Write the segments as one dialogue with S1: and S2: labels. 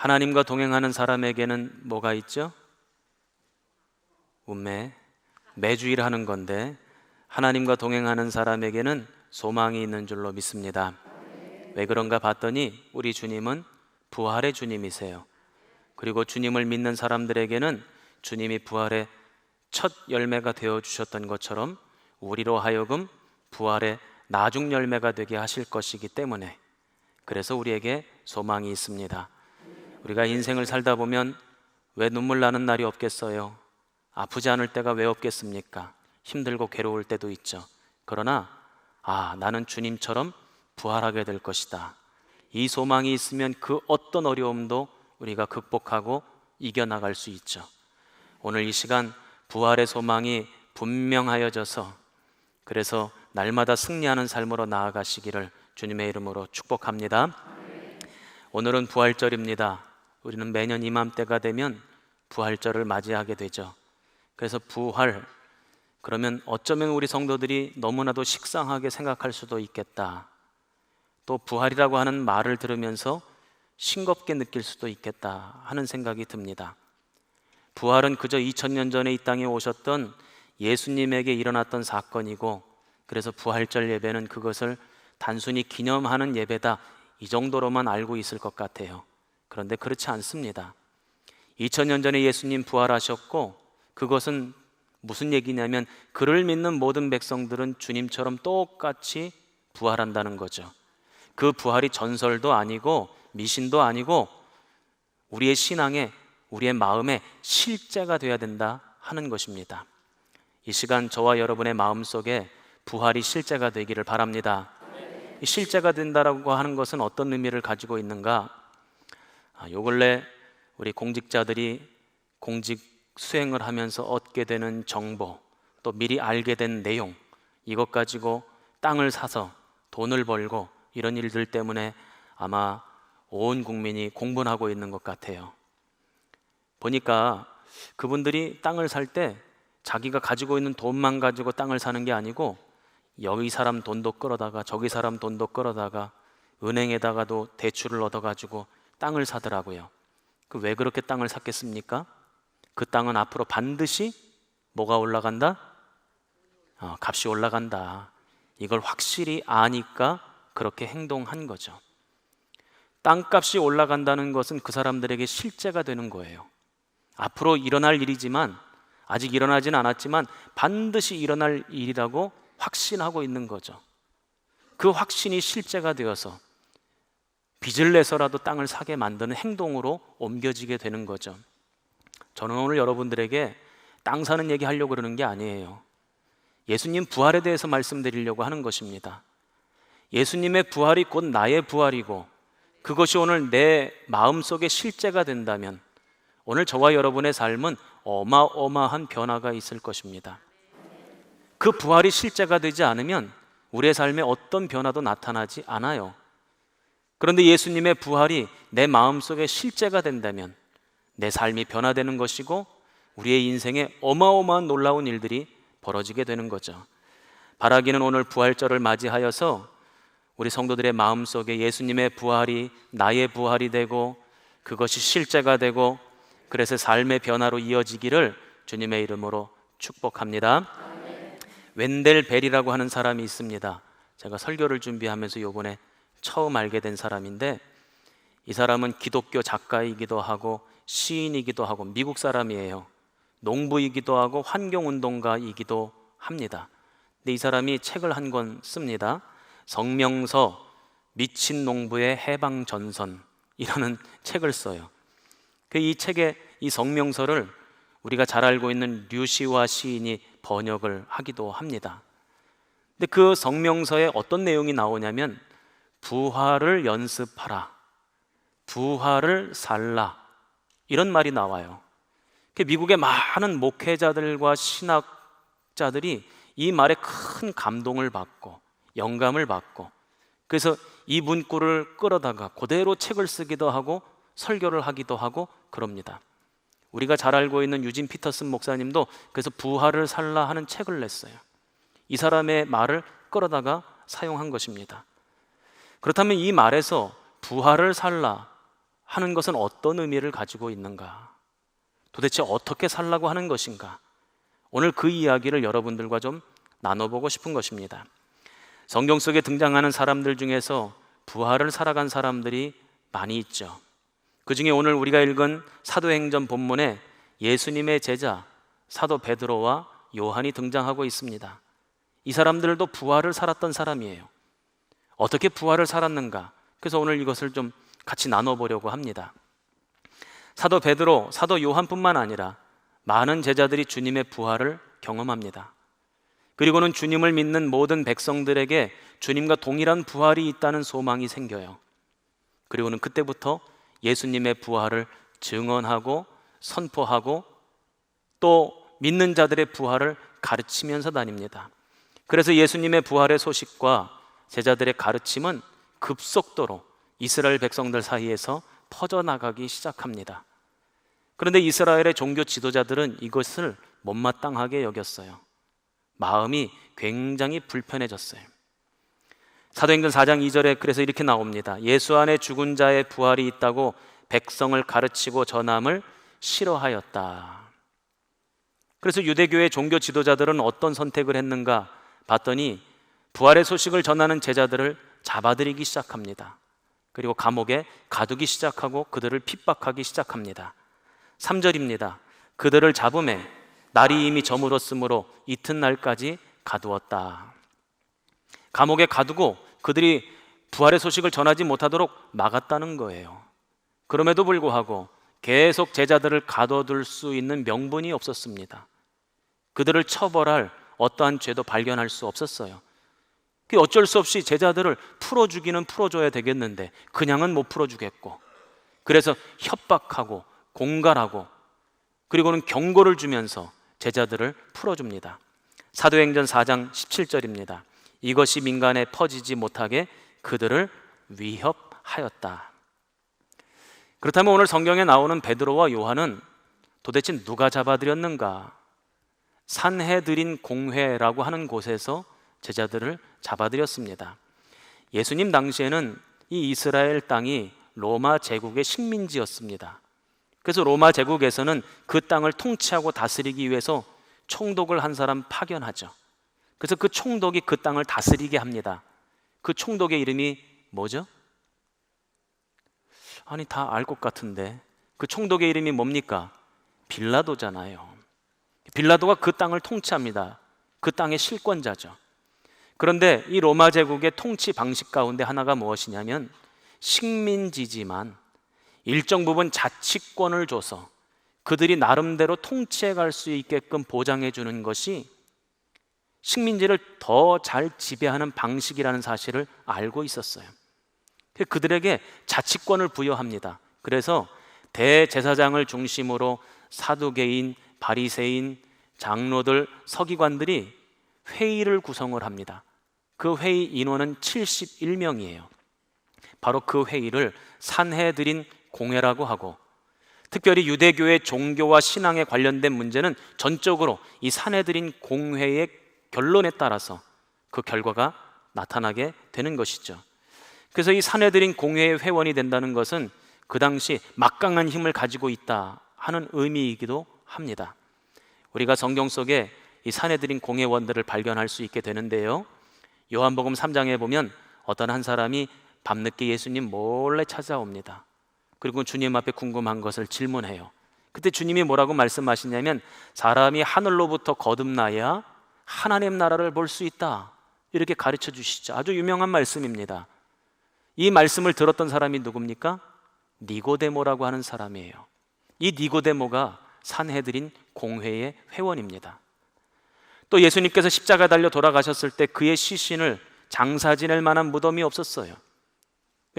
S1: 하나님과 동행하는 사람에게는 뭐가 있죠? 운매, 매주 일 하는 건데 하나님과 동행하는 사람에게는 소망이 있는 줄로 믿습니다. 왜 그런가 봤더니 우리 주님은 부활의 주님이세요. 그리고 주님을 믿는 사람들에게는 주님이 부활의 첫 열매가 되어 주셨던 것처럼 우리로 하여금 부활의 나중 열매가 되게 하실 것이기 때문에 그래서 우리에게 소망이 있습니다. 우리가 인생을 살다 보면 왜 눈물 나는 날이 없겠어요? 아프지 않을 때가 왜 없겠습니까? 힘들고 괴로울 때도 있죠. 그러나 아, 나는 주님처럼 부활하게 될 것이다. 이 소망이 있으면 그 어떤 어려움도 우리가 극복하고 이겨나갈 수 있죠. 오늘 이 시간 부활의 소망이 분명하여져서 그래서 날마다 승리하는 삶으로 나아가시기를 주님의 이름으로 축복합니다. 오늘은 부활절입니다. 우리는 매년 이맘때가 되면 부활절을 맞이하게 되죠. 그래서 부활 그러면 어쩌면 우리 성도들이 너무나도 식상하게 생각할 수도 있겠다. 또 부활이라고 하는 말을 들으면서 싱겁게 느낄 수도 있겠다 하는 생각이 듭니다. 부활은 그저 2000년 전에 이 땅에 오셨던 예수님에게 일어났던 사건이고 그래서 부활절 예배는 그것을 단순히 기념하는 예배다 이 정도로만 알고 있을 것 같아요. 그런데 그렇지 않습니다. 2000년 전에 예수님 부활하셨고 그것은 무슨 얘기냐면 그를 믿는 모든 백성들은 주님처럼 똑같이 부활한다는 거죠. 그 부활이 전설도 아니고 미신도 아니고 우리의 신앙에 우리의 마음에 실제가 되어야 된다 하는 것입니다. 이 시간 저와 여러분의 마음 속에 부활이 실제가 되기를 바랍니다. 이 실제가 된다라고 하는 것은 어떤 의미를 가지고 있는가? 아, 요 근래 우리 공직자들이 공직 수행을 하면서 얻게 되는 정보, 또 미리 알게 된 내용, 이것 가지고 땅을 사서 돈을 벌고 이런 일들 때문에 아마 온 국민이 공분하고 있는 것 같아요. 보니까 그분들이 땅을 살 때 자기가 가지고 있는 돈만 가지고 땅을 사는 게 아니고 여기 사람 돈도 끌어다가 저기 사람 돈도 끌어다가 은행에다가도 대출을 얻어가지고 땅을 사더라고요. 그 왜 그렇게 땅을 샀겠습니까? 그 땅은 앞으로 반드시 뭐가 올라간다? 어, 값이 올라간다. 이걸 확실히 아니까 그렇게 행동한 거죠. 땅값이 올라간다는 것은 그 사람들에게 실제가 되는 거예요. 앞으로 일어날 일이지만 아직 일어나진 않았지만 반드시 일어날 일이라고 확신하고 있는 거죠. 그 확신이 실제가 되어서 빚을 내서라도 땅을 사게 만드는 행동으로 옮겨지게 되는 거죠. 저는 오늘 여러분들에게 땅 사는 얘기 하려고 그러는 게 아니에요. 예수님 부활에 대해서 말씀드리려고 하는 것입니다. 예수님의 부활이 곧 나의 부활이고 그것이 오늘 내 마음속에 실제가 된다면 오늘 저와 여러분의 삶은 어마어마한 변화가 있을 것입니다. 그 부활이 실제가 되지 않으면 우리의 삶에 어떤 변화도 나타나지 않아요. 그런데 예수님의 부활이 내 마음속에 실제가 된다면 내 삶이 변화되는 것이고 우리의 인생에 어마어마한 놀라운 일들이 벌어지게 되는 거죠. 바라기는 오늘 부활절을 맞이하여서 우리 성도들의 마음 속에 예수님의 부활이 나의 부활이 되고 그것이 실제가 되고 그래서 삶의 변화로 이어지기를 주님의 이름으로 축복합니다. 웬델 벨이라고 하는 사람이 있습니다. 제가 설교를 준비하면서 요번에 처음 알게 된 사람인데 이 사람은 기독교 작가이기도 하고 시인이기도 하고 미국 사람이에요. 농부이기도 하고 환경운동가이기도 합니다. 근데 이 사람이 책을 한 권 씁니다. 성명서 미친 농부의 해방 전선이라는 책을 써요. 그 이 책의 이 성명서를 우리가 잘 알고 있는 류시와 시인이 번역을 하기도 합니다. 근데 그 성명서에 어떤 내용이 나오냐면 부활을 연습하라. 부활을 살라. 이런 말이 나와요. 그 미국의 많은 목회자들과 신학자들이 이 말에 큰 감동을 받고 영감을 받고 그래서 이 문구를 끌어다가 그대로 책을 쓰기도 하고 설교를 하기도 하고 그럽니다. 우리가 잘 알고 있는 유진 피터슨 목사님도 그래서 부활을 살라 하는 책을 냈어요. 이 사람의 말을 끌어다가 사용한 것입니다. 그렇다면 이 말에서 부활을 살라 하는 것은 어떤 의미를 가지고 있는가? 도대체 어떻게 살라고 하는 것인가? 오늘 그 이야기를 여러분들과 좀 나눠보고 싶은 것입니다. 성경 속에 등장하는 사람들 중에서 부활을 살아간 사람들이 많이 있죠. 그 중에 오늘 우리가 읽은 사도행전 본문에 예수님의 제자 사도 베드로와 요한이 등장하고 있습니다. 이 사람들도 부활을 살았던 사람이에요. 어떻게 부활을 살았는가? 그래서 오늘 이것을 좀 같이 나눠보려고 합니다. 사도 베드로, 사도 요한뿐만 아니라 많은 제자들이 주님의 부활을 경험합니다. 그리고는 주님을 믿는 모든 백성들에게 주님과 동일한 부활이 있다는 소망이 생겨요. 그리고는 그때부터 예수님의 부활을 증언하고 선포하고 또 믿는 자들의 부활을 가르치면서 다닙니다. 그래서 예수님의 부활의 소식과 제자들의 가르침은 급속도로 이스라엘 백성들 사이에서 퍼져나가기 시작합니다. 그런데 이스라엘의 종교 지도자들은 이것을 못마땅하게 여겼어요. 마음이 굉장히 불편해졌어요. 사도행전 4장 2절에 그래서 이렇게 나옵니다. 예수 안에 죽은 자의 부활이 있다고 백성을 가르치고 전함을 싫어하였다. 그래서 유대교의 종교 지도자들은 어떤 선택을 했는가 봤더니 부활의 소식을 전하는 제자들을 잡아들이기 시작합니다. 그리고 감옥에 가두기 시작하고 그들을 핍박하기 시작합니다. 3절입니다. 그들을 잡음에 날이 이미 저물었으므로 이튿날까지 가두었다. 감옥에 가두고 그들이 부활의 소식을 전하지 못하도록 막았다는 거예요. 그럼에도 불구하고 계속 제자들을 가둬둘 수 있는 명분이 없었습니다. 그들을 처벌할 어떠한 죄도 발견할 수 없었어요. 그 어쩔 수 없이 제자들을 풀어주기는 풀어줘야 되겠는데 그냥은 못 풀어주겠고 그래서 협박하고 공갈하고 그리고는 경고를 주면서 제자들을 풀어줍니다. 사도행전 4장 17절입니다. 이것이 민간에 퍼지지 못하게 그들을 위협하였다. 그렇다면 오늘 성경에 나오는 베드로와 요한은 도대체 누가 잡아들였는가? 산해드린 공회라고 하는 곳에서 제자들을 잡아들였습니다. 예수님 당시에는 이 이스라엘 땅이 로마 제국의 식민지였습니다. 그래서 로마 제국에서는 그 땅을 통치하고 다스리기 위해서 총독을 한 사람 파견하죠. 그래서 그 총독이 그 땅을 다스리게 합니다. 그 총독의 이름이 뭐죠? 아니 다 알 것 같은데 그 총독의 이름이 뭡니까? 빌라도잖아요. 빌라도가 그 땅을 통치합니다. 그 땅의 실권자죠. 그런데 이 로마 제국의 통치 방식 가운데 하나가 무엇이냐면 식민지지만 일정 부분 자치권을 줘서 그들이 나름대로 통치해 갈 수 있게끔 보장해 주는 것이 식민지를 더 잘 지배하는 방식이라는 사실을 알고 있었어요. 그들에게 자치권을 부여합니다. 그래서 대제사장을 중심으로 사두개인, 바리새인, 장로들, 서기관들이 회의를 구성을 합니다. 그 회의 인원은 71명이에요. 바로 그 회의를 산해드린 공회라고 하고 특별히 유대교의 종교와 신앙에 관련된 문제는 전적으로 이 산해드린 공회의 결론에 따라서 그 결과가 나타나게 되는 것이죠. 그래서 이 산해드린 공회의 회원이 된다는 것은 그 당시 막강한 힘을 가지고 있다 하는 의미이기도 합니다. 우리가 성경 속에 이 산해드린 공회원들을 발견할 수 있게 되는데요. 요한복음 3장에 보면 어떤 한 사람이 밤늦게 예수님 몰래 찾아옵니다. 그리고 주님 앞에 궁금한 것을 질문해요. 그때 주님이 뭐라고 말씀하시냐면 사람이 하늘로부터 거듭나야 하나님 나라를 볼 수 있다. 이렇게 가르쳐 주시죠. 아주 유명한 말씀입니다. 이 말씀을 들었던 사람이 누굽니까? 니고데모라고 하는 사람이에요. 이 니고데모가 산해드린 공회의 회원입니다. 또 예수님께서 십자가 달려 돌아가셨을 때 그의 시신을 장사 지낼 만한 무덤이 없었어요.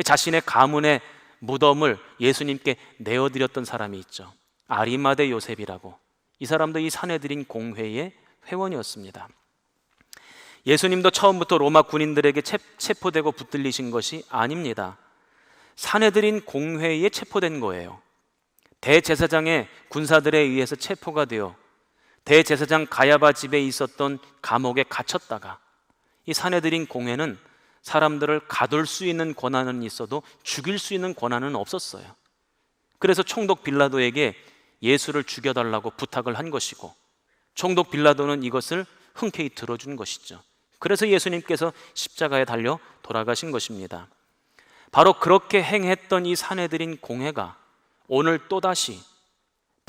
S1: 자신의 가문의 무덤을 예수님께 내어드렸던 사람이 있죠. 아리마대 요셉이라고. 이 사람도 이 산해드린 공회의 회원이었습니다. 예수님도 처음부터 로마 군인들에게 체포되고 붙들리신 것이 아닙니다. 산해드린 공회에 체포된 거예요. 대제사장의 군사들에 의해서 체포가 되어 대제사장 가야바 집에 있었던 감옥에 갇혔다가 이 산해드린 공회는 사람들을 가둘 수 있는 권한은 있어도 죽일 수 있는 권한은 없었어요. 그래서 총독 빌라도에게 예수를 죽여달라고 부탁을 한 것이고 총독 빌라도는 이것을 흔쾌히 들어준 것이죠. 그래서 예수님께서 십자가에 달려 돌아가신 것입니다. 바로 그렇게 행했던 이 사내들인 공회가 오늘 또다시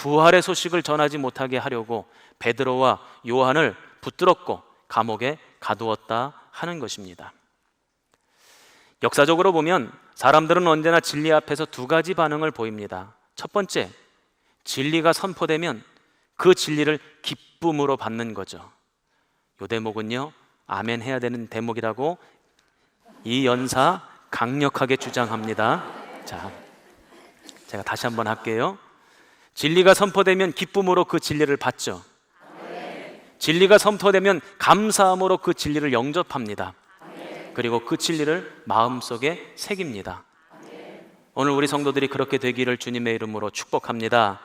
S1: 부활의 소식을 전하지 못하게 하려고 베드로와 요한을 붙들었고 감옥에 가두었다 하는 것입니다. 역사적으로 보면 사람들은 언제나 진리 앞에서 두 가지 반응을 보입니다. 첫 번째, 진리가 선포되면 그 진리를 기쁨으로 받는 거죠. 요 대목은요, 아멘 해야 되는 대목이라고 이 연사 강력하게 주장합니다. 자, 제가 다시 한번 할게요. 진리가 선포되면 기쁨으로 그 진리를 받죠. 진리가 선포되면 감사함으로 그 진리를 영접합니다. 그리고 그 진리를 마음속에 새깁니다. 오늘 우리 성도들이 그렇게 되기를 주님의 이름으로 축복합니다.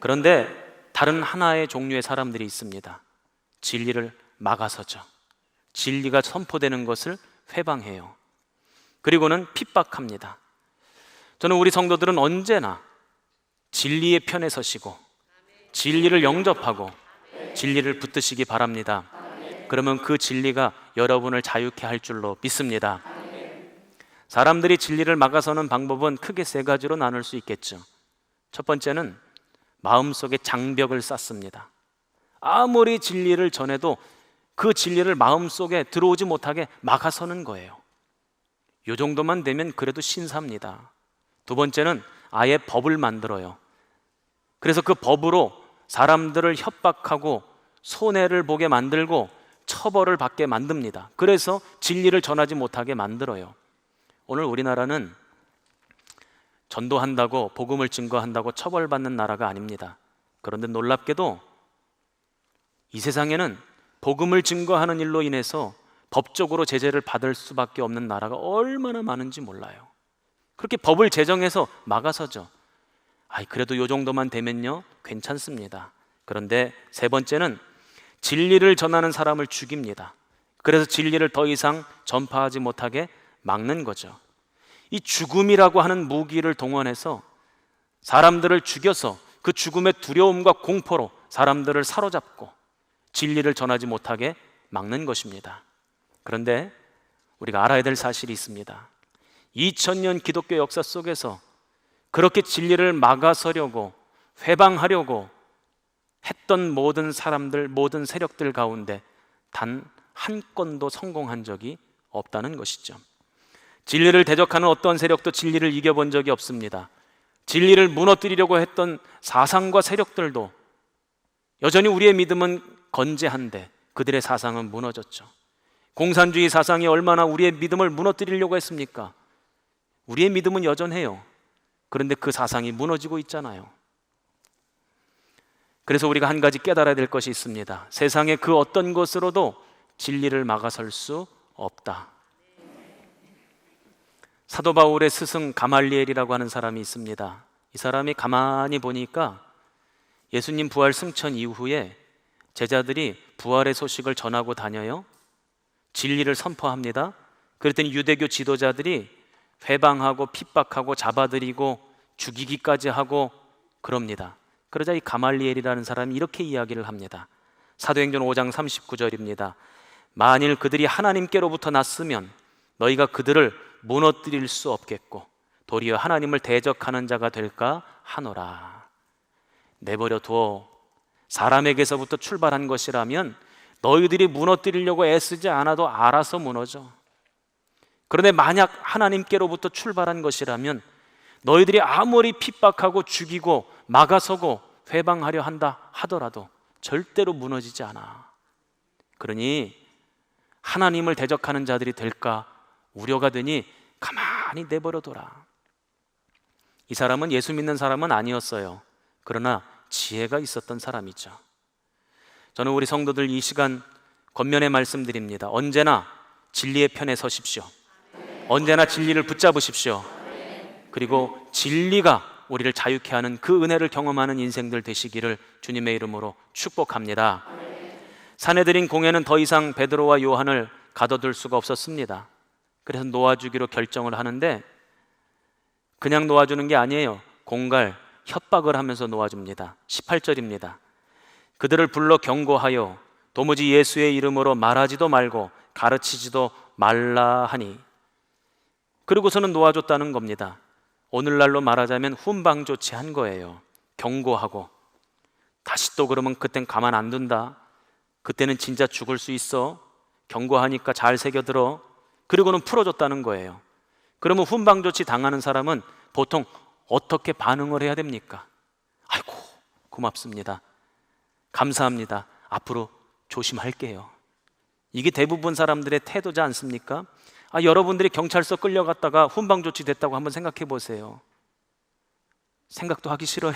S1: 그런데 다른 하나의 종류의 사람들이 있습니다. 진리를 막아서죠. 진리가 선포되는 것을 회방해요. 그리고는 핍박합니다. 저는 우리 성도들은 언제나 진리의 편에 서시고 진리를 영접하고 진리를 붙드시기 바랍니다. 그러면 그 진리가 여러분을 자유케 할 줄로 믿습니다. 사람들이 진리를 막아서는 방법은 크게 세 가지로 나눌 수 있겠죠. 첫 번째는 마음속에 장벽을 쌓습니다. 아무리 진리를 전해도 그 진리를 마음속에 들어오지 못하게 막아서는 거예요. 요 정도만 되면 그래도 신사입니다. 두 번째는 아예 법을 만들어요. 그래서 그 법으로 사람들을 협박하고 손해를 보게 만들고 처벌을 받게 만듭니다. 그래서 진리를 전하지 못하게 만들어요. 오늘 우리나라는 전도한다고 복음을 증거한다고 처벌받는 나라가 아닙니다. 그런데 놀랍게도 이 세상에는 복음을 증거하는 일로 인해서 법적으로 제재를 받을 수밖에 없는 나라가 얼마나 많은지 몰라요. 그렇게 법을 제정해서 막아서죠. 아이 그래도 요 정도만 되면요 괜찮습니다. 그런데 세 번째는 진리를 전하는 사람을 죽입니다. 그래서 진리를 더 이상 전파하지 못하게 막는 거죠. 이 죽음이라고 하는 무기를 동원해서 사람들을 죽여서 그 죽음의 두려움과 공포로 사람들을 사로잡고 진리를 전하지 못하게 막는 것입니다. 그런데 우리가 알아야 될 사실이 있습니다. 2000년 기독교 역사 속에서 그렇게 진리를 막아서려고 회방하려고 했던 모든 사람들, 모든 세력들 가운데 단 한 건도 성공한 적이 없다는 것이죠. 진리를 대적하는 어떤 세력도 진리를 이겨본 적이 없습니다. 진리를 무너뜨리려고 했던 사상과 세력들도 여전히 우리의 믿음은 건재한데 그들의 사상은 무너졌죠. 공산주의 사상이 얼마나 우리의 믿음을 무너뜨리려고 했습니까? 우리의 믿음은 여전해요. 그런데 그 사상이 무너지고 있잖아요. 그래서 우리가 한 가지 깨달아야 될 것이 있습니다. 세상의 그 어떤 것으로도 진리를 막아설 수 없다. 사도 바울의 스승 가말리엘이라고 하는 사람이 있습니다. 이 사람이 가만히 보니까 예수님 부활 승천 이후에 제자들이 부활의 소식을 전하고 다녀요. 진리를 선포합니다. 그랬더니 유대교 지도자들이 회방하고 핍박하고 잡아들이고 죽이기까지 하고 그럽니다. 그러자 이 가말리엘이라는 사람이 이렇게 이야기를 합니다. 사도행전 5장 39절입니다. 만일 그들이 하나님께로부터 났으면 너희가 그들을 무너뜨릴 수 없겠고 도리어 하나님을 대적하는 자가 될까 하노라. 내버려 두어 사람에게서부터 출발한 것이라면 너희들이 무너뜨리려고 애쓰지 않아도 알아서 무너져. 그런데 만약 하나님께로부터 출발한 것이라면 너희들이 아무리 핍박하고 죽이고 막아서고 회방하려 한다 하더라도 절대로 무너지지 않아. 그러니 하나님을 대적하는 자들이 될까 우려가 되니 가만히 내버려둬라. 이 사람은 예수 믿는 사람은 아니었어요. 그러나 지혜가 있었던 사람이죠. 저는 우리 성도들 이 시간 겉면에 말씀드립니다. 언제나 진리의 편에 서십시오. 언제나 진리를 붙잡으십시오. 그리고 진리가 우리를 자유케 하는 그 은혜를 경험하는 인생들 되시기를 주님의 이름으로 축복합니다. 사내들인 공회는 더 이상 베드로와 요한을 가둬둘 수가 없었습니다. 그래서 놓아주기로 결정을 하는데 그냥 놓아주는 게 아니에요. 공갈, 협박을 하면서 놓아줍니다. 18절입니다. 그들을 불러 경고하여 도무지 예수의 이름으로 말하지도 말고 가르치지도 말라 하니 그리고서는 놓아줬다는 겁니다. 오늘날로 말하자면 훈방 조치한 거예요. 경고하고 다시 또 그러면 그땐 가만 안 둔다. 그때는 진짜 죽을 수 있어. 경고하니까 잘 새겨들어. 그리고는 풀어줬다는 거예요. 그러면 훈방 조치 당하는 사람은 보통 어떻게 반응을 해야 됩니까? 아이고, 고맙습니다. 감사합니다. 앞으로 조심할게요. 이게 대부분 사람들의 태도지 않습니까? 아, 여러분들이 경찰서 끌려갔다가 훈방 조치 됐다고 한번 생각해 보세요. 생각도 하기 싫어요.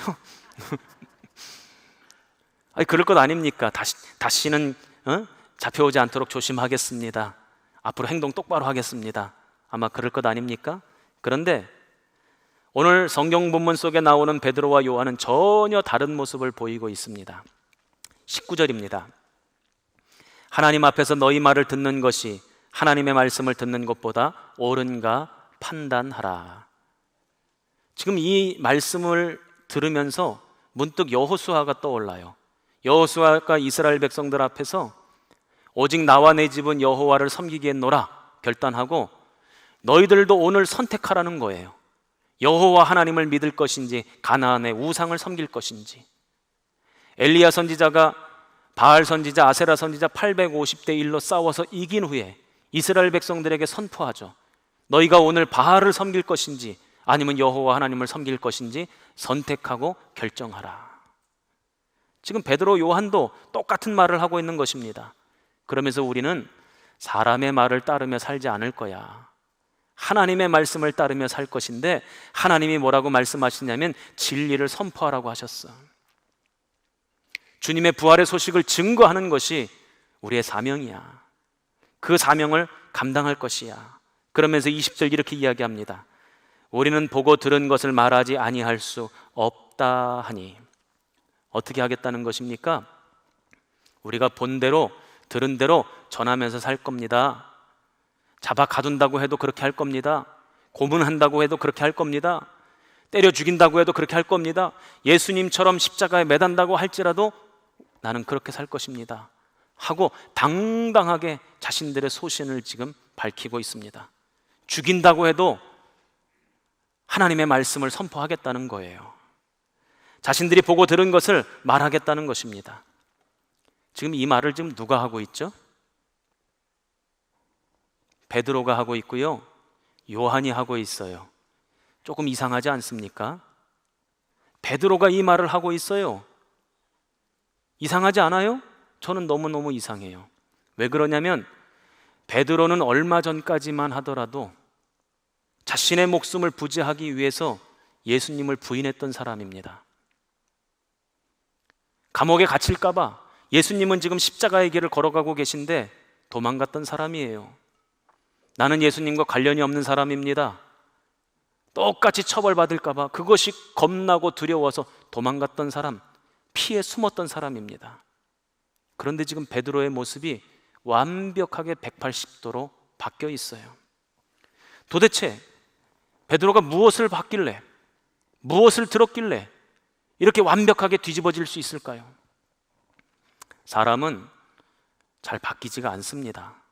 S1: 아니, 그럴 것 아닙니까? 다시, 다시는 어? 잡혀오지 않도록 조심하겠습니다. 앞으로 행동 똑바로 하겠습니다. 아마 그럴 것 아닙니까? 그런데 오늘 성경 본문 속에 나오는 베드로와 요한은 전혀 다른 모습을 보이고 있습니다. 19절입니다. 하나님 앞에서 너희 말을 듣는 것이 하나님의 말씀을 듣는 것보다 옳은가 판단하라. 지금 이 말씀을 들으면서 문득 여호수아가 떠올라요. 여호수아가 이스라엘 백성들 앞에서 오직 나와 내 집은 여호와를 섬기겠노라 결단하고 너희들도 오늘 선택하라는 거예요. 여호와 하나님을 믿을 것인지 가나안의 우상을 섬길 것인지. 엘리야 선지자가 바알 선지자, 아세라 선지자 850대 1로 싸워서 이긴 후에 이스라엘 백성들에게 선포하죠. 너희가 오늘 바알을 섬길 것인지 아니면 여호와 하나님을 섬길 것인지 선택하고 결정하라. 지금 베드로 요한도 똑같은 말을 하고 있는 것입니다. 그러면서 우리는 사람의 말을 따르며 살지 않을 거야. 하나님의 말씀을 따르며 살 것인데 하나님이 뭐라고 말씀하시냐면 진리를 선포하라고 하셨어. 주님의 부활의 소식을 증거하는 것이 우리의 사명이야. 그 사명을 감당할 것이야. 그러면서 20절 이렇게 이야기합니다. 우리는 보고 들은 것을 말하지 아니할 수 없다 하니 어떻게 하겠다는 것입니까? 우리가 본 대로 들은 대로 전하면서 살 겁니다. 잡아 가둔다고 해도 그렇게 할 겁니다. 고문한다고 해도 그렇게 할 겁니다. 때려 죽인다고 해도 그렇게 할 겁니다. 예수님처럼 십자가에 매단다고 할지라도 나는 그렇게 살 것입니다. 하고 당당하게 자신들의 소신을 지금 밝히고 있습니다. 죽인다고 해도 하나님의 말씀을 선포하겠다는 거예요. 자신들이 보고 들은 것을 말하겠다는 것입니다. 지금 이 말을 지금 누가 하고 있죠? 베드로가 하고 있고요. 요한이 하고 있어요. 조금 이상하지 않습니까? 베드로가 이 말을 하고 있어요. 이상하지 않아요? 저는 너무너무 이상해요. 왜 그러냐면 베드로는 얼마 전까지만 하더라도 자신의 목숨을 부지하기 위해서 예수님을 부인했던 사람입니다. 감옥에 갇힐까봐 예수님은 지금 십자가의 길을 걸어가고 계신데 도망갔던 사람이에요. 나는 예수님과 관련이 없는 사람입니다. 똑같이 처벌받을까봐 그것이 겁나고 두려워서 도망갔던 사람, 피해 숨었던 사람입니다. 그런데 지금 베드로의 모습이 완벽하게 180도로 바뀌어 있어요. 도대체 베드로가 무엇을 봤길래, 무엇을 들었길래 이렇게 완벽하게 뒤집어질 수 있을까요? 사람은 잘 바뀌지가 않습니다.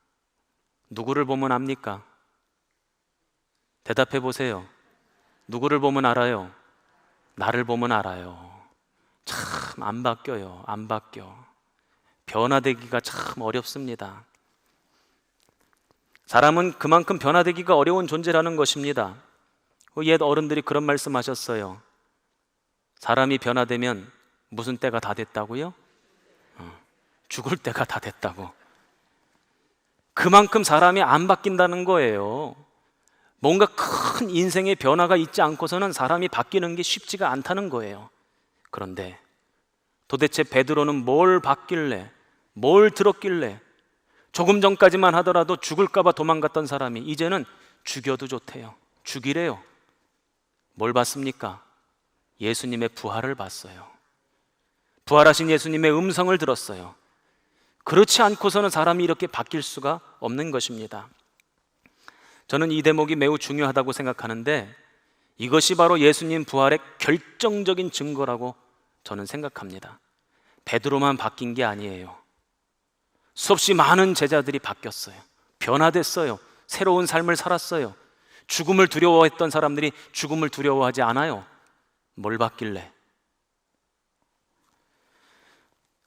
S1: 누구를 보면 압니까? 대답해 보세요. 누구를 보면 알아요? 나를 보면 알아요. 참 안 바뀌어요. 안 바뀌어. 변화되기가 참 어렵습니다. 사람은 그만큼 변화되기가 어려운 존재라는 것입니다. 그옛 어른들이 그런 말씀 하셨어요. 사람이 변화되면 무슨 때가 다 됐다고요? 어, 죽을 때가 다 됐다고. 그만큼 사람이 안 바뀐다는 거예요. 뭔가 큰 인생의 변화가 있지 않고서는 사람이 바뀌는 게 쉽지가 않다는 거예요. 그런데 도대체 베드로는 뭘 봤길래, 뭘 들었길래 조금 전까지만 하더라도 죽을까봐 도망갔던 사람이 이제는 죽여도 좋대요. 죽이래요. 뭘 봤습니까? 예수님의 부활을 봤어요. 부활하신 예수님의 음성을 들었어요. 그렇지 않고서는 사람이 이렇게 바뀔 수가 없는 것입니다. 저는 이 대목이 매우 중요하다고 생각하는데 이것이 바로 예수님 부활의 결정적인 증거라고 저는 생각합니다. 베드로만 바뀐 게 아니에요. 수없이 많은 제자들이 바뀌었어요. 변화됐어요. 새로운 삶을 살았어요. 죽음을 두려워했던 사람들이 죽음을 두려워하지 않아요. 뭘 받길래?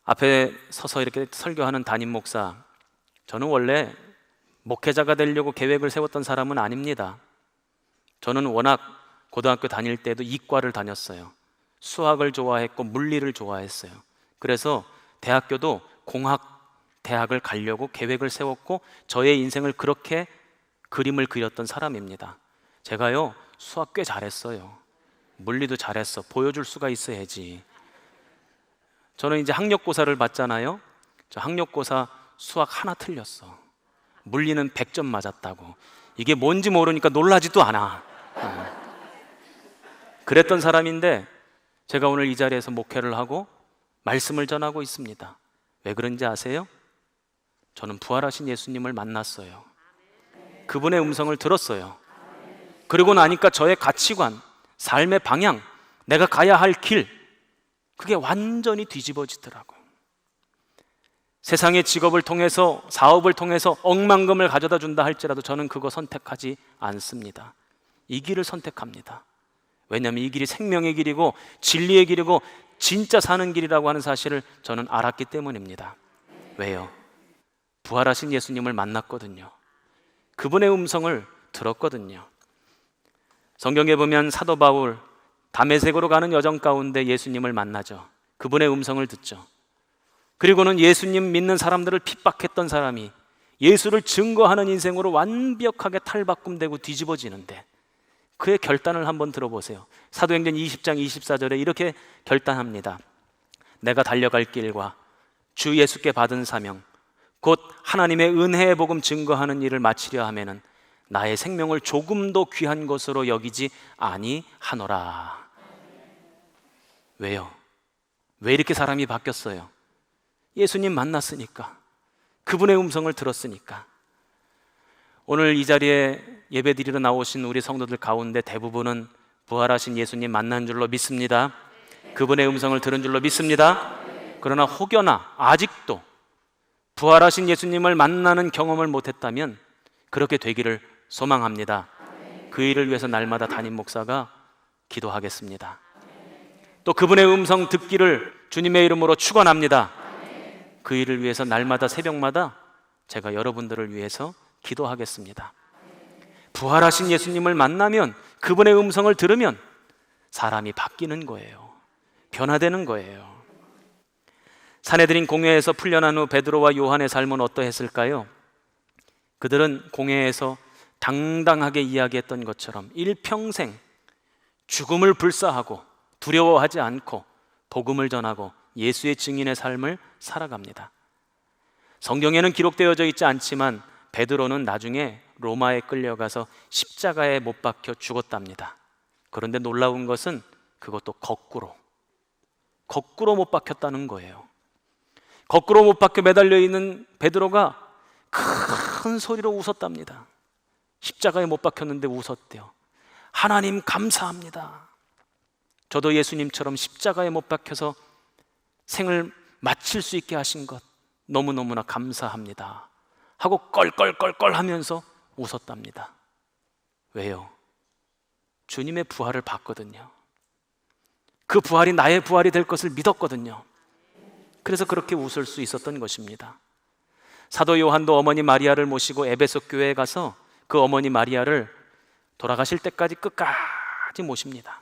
S1: 앞에 서서 이렇게 설교하는 담임 목사, 저는 원래 목회자가 되려고 계획을 세웠던 사람은 아닙니다. 저는 워낙 고등학교 다닐 때도 이과를 다녔어요. 수학을 좋아했고 물리를 좋아했어요. 그래서 대학교도 공학 대학을 가려고 계획을 세웠고 저의 인생을 그렇게 그림을 그렸던 사람입니다. 제가요 수학 꽤 잘했어요. 물리도 잘했어. 보여줄 수가 있어야지. 저는 이제 학력고사를 봤잖아요. 저 학력고사 수학 하나 틀렸어. 물리는 100점 맞았다고. 이게 뭔지 모르니까 놀라지도 않아. 어. 그랬던 사람인데 제가 오늘 이 자리에서 목회를 하고 말씀을 전하고 있습니다. 왜 그런지 아세요? 저는 부활하신 예수님을 만났어요. 그분의 음성을 들었어요. 그리고 나니까 저의 가치관, 삶의 방향, 내가 가야 할 길, 그게 완전히 뒤집어지더라고요. 세상의 직업을 통해서, 사업을 통해서 억만금을 가져다 준다 할지라도 저는 그거 선택하지 않습니다. 이 길을 선택합니다. 왜냐하면 이 길이 생명의 길이고 진리의 길이고 진짜 사는 길이라고 하는 사실을 저는 알았기 때문입니다. 왜요? 부활하신 예수님을 만났거든요. 그분의 음성을 들었거든요. 성경에 보면 사도 바울 담에색으로 가는 여정 가운데 예수님을 만나죠. 그분의 음성을 듣죠. 그리고는 예수님 믿는 사람들을 핍박했던 사람이 예수를 증거하는 인생으로 완벽하게 탈바꿈되고 뒤집어지는데 그의 결단을 한번 들어보세요. 사도행전 20장 24절에 이렇게 결단합니다. 내가 달려갈 길과 주 예수께 받은 사명 곧 하나님의 은혜의 복음 증거하는 일을 마치려 하면은 나의 생명을 조금도 귀한 것으로 여기지 아니하노라. 왜요? 왜 이렇게 사람이 바뀌었어요? 예수님 만났으니까. 그분의 음성을 들었으니까. 오늘 이 자리에 예배 드리러 나오신 우리 성도들 가운데 대부분은 부활하신 예수님 만난 줄로 믿습니다. 그분의 음성을 들은 줄로 믿습니다. 그러나 혹여나 아직도 부활하신 예수님을 만나는 경험을 못했다면 그렇게 되기를 소망합니다. 그 일을 위해서 날마다 담임 목사가 기도하겠습니다. 또 그분의 음성 듣기를 주님의 이름으로 축원합니다. 그 일을 위해서 날마다 새벽마다 제가 여러분들을 위해서 기도하겠습니다. 부활하신 예수님을 만나면 그분의 음성을 들으면 사람이 바뀌는 거예요. 변화되는 거예요. 사내들인 공회에서 풀려난 후 베드로와 요한의 삶은 어떠했을까요? 그들은 공회에서 당당하게 이야기했던 것처럼 일평생 죽음을 불사하고 두려워하지 않고 복음을 전하고 예수의 증인의 삶을 살아갑니다. 성경에는 기록되어져 있지 않지만 베드로는 나중에 로마에 끌려가서 십자가에 못 박혀 죽었답니다. 그런데 놀라운 것은 그것도 거꾸로 거꾸로 못 박혔다는 거예요. 거꾸로 못 박혀 매달려 있는 베드로가 큰 소리로 웃었답니다. 십자가에 못 박혔는데 웃었대요. 하나님 감사합니다. 저도 예수님처럼 십자가에 못 박혀서 생을 마칠 수 있게 하신 것 너무너무나 감사합니다. 하고 껄껄껄껄 하면서 웃었답니다. 왜요? 주님의 부활을 봤거든요. 그 부활이 나의 부활이 될 것을 믿었거든요. 그래서 그렇게 웃을 수 있었던 것입니다. 사도 요한도 어머니 마리아를 모시고 에베소 교회에 가서 그 어머니 마리아를 돌아가실 때까지 끝까지 모십니다.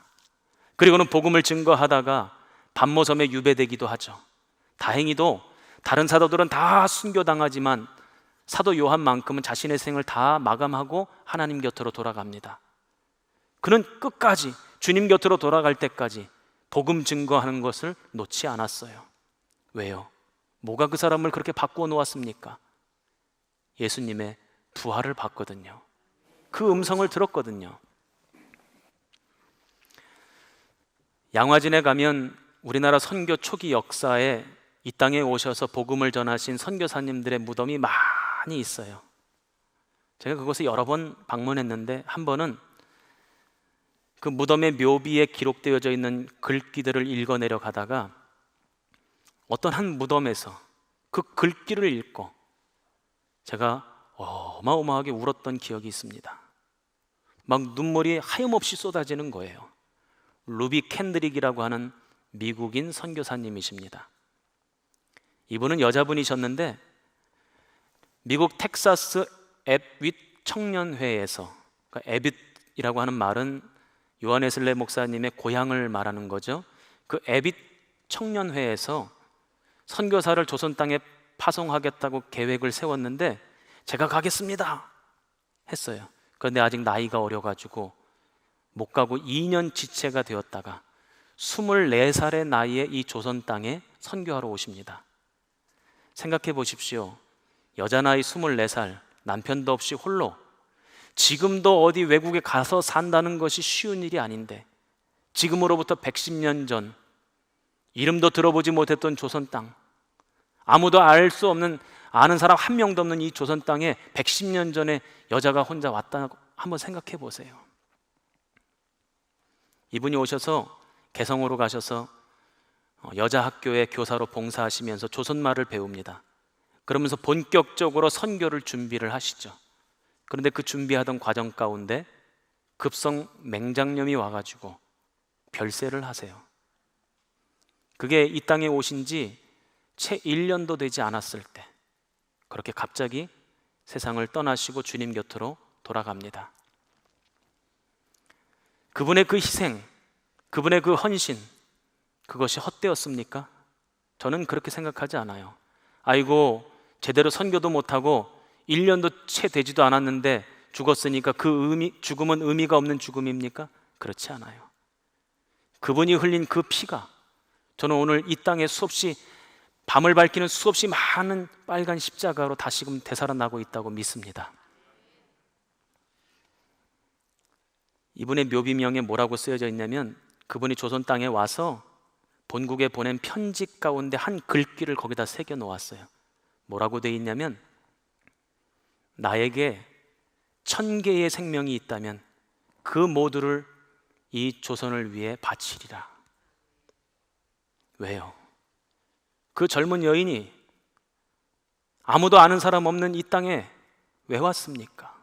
S1: 그리고는 복음을 증거하다가 반모섬에 유배되기도 하죠. 다행히도 다른 사도들은 다 순교당하지만 사도 요한만큼은 자신의 생을 다 마감하고 하나님 곁으로 돌아갑니다. 그는 끝까지 주님 곁으로 돌아갈 때까지 복음 증거하는 것을 놓지 않았어요. 왜요? 뭐가 그 사람을 그렇게 바꾸어 놓았습니까? 예수님의 부활을 봤거든요. 그 음성을 들었거든요. 양화진에 가면 우리나라 선교 초기 역사에 이 땅에 오셔서 복음을 전하신 선교사님들의 무덤이 많이 있어요. 제가 그곳에 여러 번 방문했는데 한 번은 그 무덤의 묘비에 기록되어져 있는 글귀들을 읽어내려 가다가 어떤 한 무덤에서 그 글귀를 읽고 제가 어마어마하게 울었던 기억이 있습니다. 막 눈물이 하염없이 쏟아지는 거예요. 루비 캔드릭이라고 하는 미국인 선교사님이십니다. 이분은 여자분이셨는데 미국 텍사스 앱윗 청년회에서 그러니까 앱윗이라고 하는 말은 요한에슬레 목사님의 고향을 말하는 거죠. 그 앱윗 청년회에서 선교사를 조선 땅에 파송하겠다고 계획을 세웠는데 제가 가겠습니다 했어요. 그런데 아직 나이가 어려가지고 못 가고 2년 지체가 되었다가 24살의 나이에 이 조선 땅에 선교하러 오십니다. 생각해 보십시오. 여자 나이 24살, 남편도 없이 홀로 지금도 어디 외국에 가서 산다는 것이 쉬운 일이 아닌데 지금으로부터 110년 전 이름도 들어보지 못했던 조선 땅 아무도 알 수 없는 아는 사람 한 명도 없는 이 조선 땅에 110년 전에 여자가 혼자 왔다고 한번 생각해 보세요. 이분이 오셔서 개성으로 가셔서 어, 여자 학교의 교사로 봉사하시면서 조선말을 배웁니다. 그러면서 본격적으로 선교를 준비를 하시죠. 그런데 그 준비하던 과정 가운데 급성 맹장염이 와가지고 별세를 하세요. 그게 이 땅에 오신 지 채 1년도 되지 않았을 때 그렇게 갑자기 세상을 떠나시고 주님 곁으로 돌아갑니다. 그분의 그 희생, 그분의 그 헌신, 그것이 헛되었습니까? 저는 그렇게 생각하지 않아요. 아이고, 제대로 선교도 못하고 1년도 채 되지도 않았는데 죽었으니까 그 의미, 죽음은 의미가 없는 죽음입니까? 그렇지 않아요. 그분이 흘린 그 피가 저는 오늘 이 땅에 수없이 밤을 밝히는 수없이 많은 빨간 십자가로 다시금 되살아나고 있다고 믿습니다. 이분의 묘비명에 뭐라고 쓰여져 있냐면 그분이 조선 땅에 와서 본국에 보낸 편지 가운데 한 글귀를 거기다 새겨 놓았어요. 뭐라고 돼 있냐면 나에게 천 개의 생명이 있다면 그 모두를 이 조선을 위해 바치리라. 왜요? 그 젊은 여인이 아무도 아는 사람 없는 이 땅에 왜 왔습니까?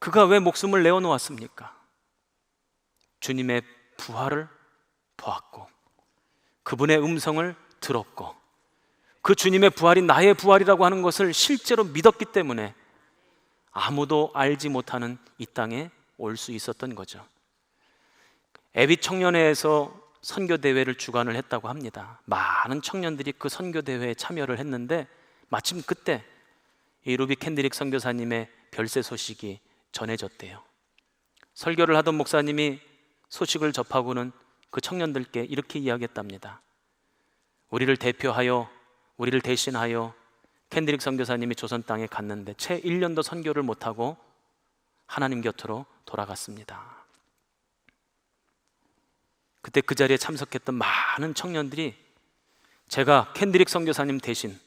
S1: 그가 왜 목숨을 내어놓았습니까? 주님의 부활을 보았고, 그분의 음성을 들었고, 그 주님의 부활이 나의 부활이라고 하는 것을 실제로 믿었기 때문에 아무도 알지 못하는 이 땅에 올 수 있었던 거죠. 에비 청년회에서 선교 대회를 주관을 했다고 합니다. 많은 청년들이 그 선교 대회에 참여를 했는데 마침 그때 이 루비 캔드릭 선교사님의 별세 소식이 전해졌대요. 설교를 하던 목사님이 소식을 접하고는 그 청년들께 이렇게 이야기했답니다. 우리를 대표하여 우리를 대신하여 캔드릭 선교사님이 조선 땅에 갔는데 채 1년도 선교를 못하고 하나님 곁으로 돌아갔습니다. 그때 그 자리에 참석했던 많은 청년들이 제가 캔드릭 선교사님 대신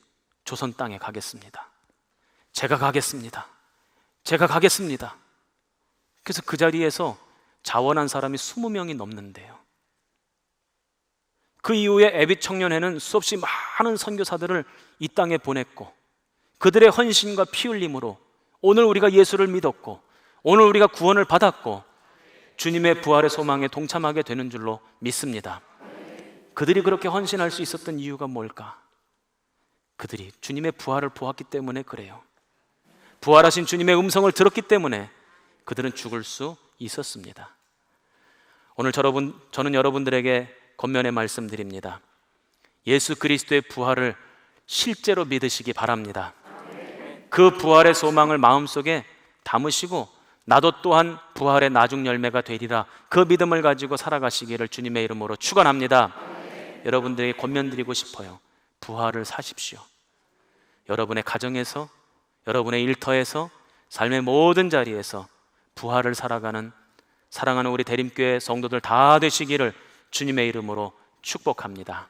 S1: 조선 땅에 가겠습니다. 제가 가겠습니다. 제가 가겠습니다. 그래서 그 자리에서 자원한 사람이 20명이 넘는데요. 그 이후에 에빗 청년회는 수없이 많은 선교사들을 이 땅에 보냈고 그들의 헌신과 피 흘림으로 오늘 우리가 예수를 믿었고 오늘 우리가 구원을 받았고 주님의 부활의 소망에 동참하게 되는 줄로 믿습니다. 그들이 그렇게 헌신할 수 있었던 이유가 뭘까? 그들이 주님의 부활을 보았기 때문에 그래요. 부활하신 주님의 음성을 들었기 때문에 그들은 죽을 수 있었습니다. 오늘 여러분, 저는 여러분들에게 겉면에 말씀드립니다. 예수 그리스도의 부활을 실제로 믿으시기 바랍니다. 그 부활의 소망을 마음속에 담으시고 나도 또한 부활의 나중 열매가 되리라 그 믿음을 가지고 살아가시기를 주님의 이름으로 축원합니다. 여러분들에게 권면드리고 싶어요. 부활을 사십시오. 여러분의 가정에서 여러분의 일터에서 삶의 모든 자리에서 부활을 살아가는 사랑하는 우리 대림교회 성도들 다 되시기를 주님의 이름으로 축복합니다.